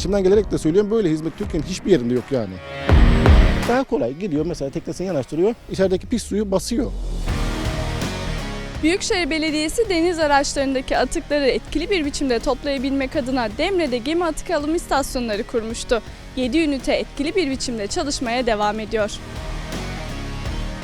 İçimden gelerek de söylüyorum böyle hizmet Türkiye'nin hiçbir yerinde yok yani. Daha kolay gidiyor mesela teknesini yanaştırıyor. içerideki pis suyu basıyor. Büyükşehir Belediyesi deniz araçlarındaki atıkları etkili bir biçimde toplayabilmek adına Demre'de gemi atık alım istasyonları kurmuştu. 7 ünite etkili bir biçimde çalışmaya devam ediyor.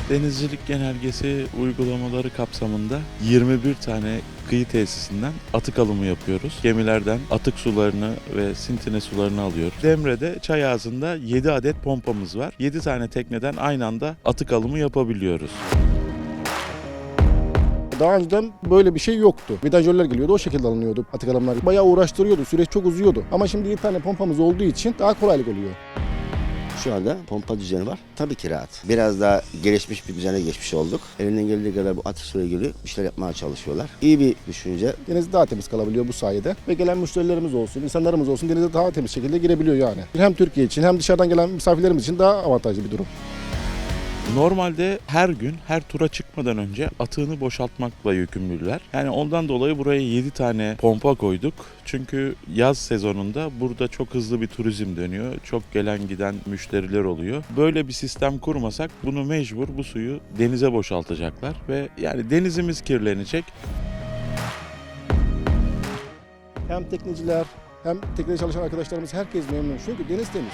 Denizcilik genelgesi uygulamaları kapsamında 21 tane kıyı tesisinden atık alımı yapıyoruz. Gemilerden atık sularını ve sintine sularını alıyoruz. Demre'de çay ağzında 7 adet pompamız var. 7 tane tekneden aynı anda atık alımı yapabiliyoruz. Daha önceden böyle bir şey yoktu. Vidajörler geliyordu o şekilde alınıyordu atık alımlar. Bayağı uğraştırıyordu süreç çok uzuyordu. Ama şimdi 7 tane pompamız olduğu için daha kolaylık oluyor. Şu anda pompa düzeni var. Tabii ki rahat. Biraz daha gelişmiş bir düzene geçmiş olduk. Elinden geldiği kadar bu atık suyla ilgili işler yapmaya çalışıyorlar. İyi bir düşünce. Deniz daha temiz kalabiliyor bu sayede. Ve gelen müşterilerimiz olsun, insanlarımız olsun denize daha temiz şekilde girebiliyor yani. Hem Türkiye için hem dışarıdan gelen misafirlerimiz için daha avantajlı bir durum. Normalde her gün her tura çıkmadan önce atığını boşaltmakla yükümlüler. Yani ondan dolayı buraya 7 tane pompa koyduk. Çünkü yaz sezonunda burada çok hızlı bir turizm dönüyor. Çok gelen giden müşteriler oluyor. Böyle bir sistem kurmasak bunu mecbur bu suyu denize boşaltacaklar ve yani denizimiz kirlenecek. Hem tekneciler hem teknede çalışan arkadaşlarımız herkes memnun. Çünkü deniz temiz.